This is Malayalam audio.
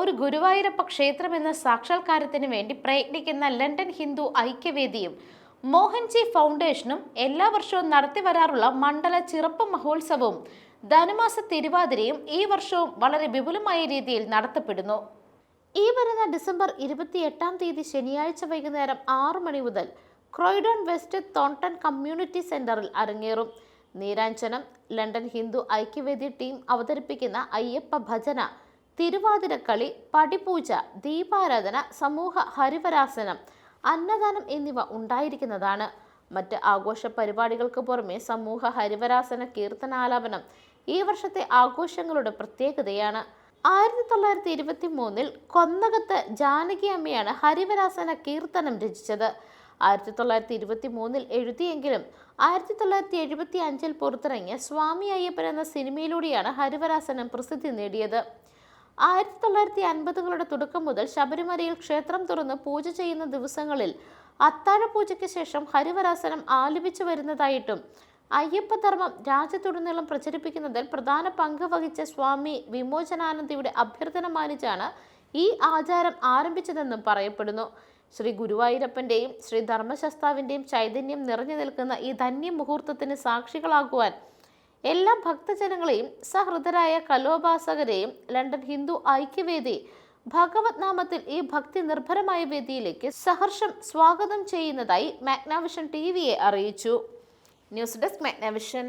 ഒരു ഗുരുവായൂരപ്പ ക്ഷേത്രം എന്ന സാക്ഷാത്കാരത്തിന് വേണ്ടി പ്രയത്നിക്കുന്ന ലണ്ടൻ ഹിന്ദു ഐക്യവേദിയും മോഹൻജി ഫൗണ്ടേഷനും എല്ലാ വർഷവും നടത്തി വരാറുള്ള മണ്ഡല ചിറപ്പ് മഹോത്സവവും ധനുമാസ തിരുവാതിരയും ഈ വർഷവും വളരെ വിപുലമായ രീതിയിൽ നടത്തപ്പെടുന്നു. ഈ വരുന്ന ഡിസംബർ ഇരുപത്തിയെട്ടാം തീയതി ശനിയാഴ്ച വൈകുന്നേരം ആറു മണി മുതൽ ക്രോയിഡോൺ വെസ്റ്റ് തോണ്ടൺ കമ്മ്യൂണിറ്റി സെന്ററിൽ അരങ്ങേറും. നീരാഞ്ജനം ലണ്ടൻ ഹിന്ദു ഐക്യവേദി ടീം അവതരിപ്പിക്കുന്ന അയ്യപ്പ ഭജന തിരുവാതിരക്കളി പടിപൂജ ദീപാരാധന സമൂഹ ഹരിവരാസനം അന്നദാനം എന്നിവ ഉണ്ടായിരിക്കുന്നതാണ്. മറ്റ് ആഘോഷ പരിപാടികൾക്ക് പുറമെ സമൂഹ ഹരിവരാസന കീർത്തനാലാപനം ഈ വർഷത്തെ ആഘോഷങ്ങളുടെ പ്രത്യേകതയാണ്. ആയിരത്തി തൊള്ളായിരത്തി ഇരുപത്തി മൂന്നിൽ കൊന്നകത്ത് ജാനകി അമ്മയാണ് ഹരിവരാസന കീർത്തനം രചിച്ചത്. ആയിരത്തി തൊള്ളായിരത്തി ഇരുപത്തി മൂന്നിൽ എഴുതിയെങ്കിലും ആയിരത്തി തൊള്ളായിരത്തി എഴുപത്തി അഞ്ചിൽ പുറത്തിറങ്ങിയ സ്വാമി അയ്യപ്പൻ എന്ന സിനിമയിലൂടെയാണ് ഹരിവരാസനം പ്രസിദ്ധി നേടിയത്. ആയിരത്തി തൊള്ളായിരത്തി അൻപതുകളുടെ തുടക്കം മുതൽ ശബരിമലയിൽ ക്ഷേത്രം തുറന്ന് പൂജ ചെയ്യുന്ന ദിവസങ്ങളിൽ അത്താഴ പൂജയ്ക്ക് ശേഷം ഹരിവരാസനം ആലപിച്ചു വരുന്നതായിട്ടും അയ്യപ്പധർമ്മം രാജ്യത്തുടനീളം പ്രചരിപ്പിക്കുന്നതിൽ പ്രധാന പങ്ക് വഹിച്ച സ്വാമി വിമോചനാനന്ദയുടെ അഭ്യർത്ഥന മാനിച്ചാണ് ഈ ആചാരം ആരംഭിച്ചതെന്നും പറയപ്പെടുന്നു. ശ്രീ ഗുരുവായൂരപ്പന്റെയും ശ്രീ ധർമ്മശസ്താവിന്റെയും ചൈതന്യം നിറഞ്ഞു നിൽക്കുന്ന ഈ ധന്യ മുഹൂർത്തത്തിന് സാക്ഷികളാകുവാൻ എല്ലാ ഭക്തജനങ്ങളെയും സഹൃദരായ കലോപാസകരെയും ലണ്ടൻ ഹിന്ദു ഐക്യവേദി ഭഗവത് നാമത്തിൽ ഈ ഭക്തി നിർഭരമായ വേദിയിലേക്ക് സഹർഷം സ്വാഗതം ചെയ്യുന്നതായി മാഗ്നാവിഷൻ ടി വിയെ അറിയിച്ചു. News desk Magnavision.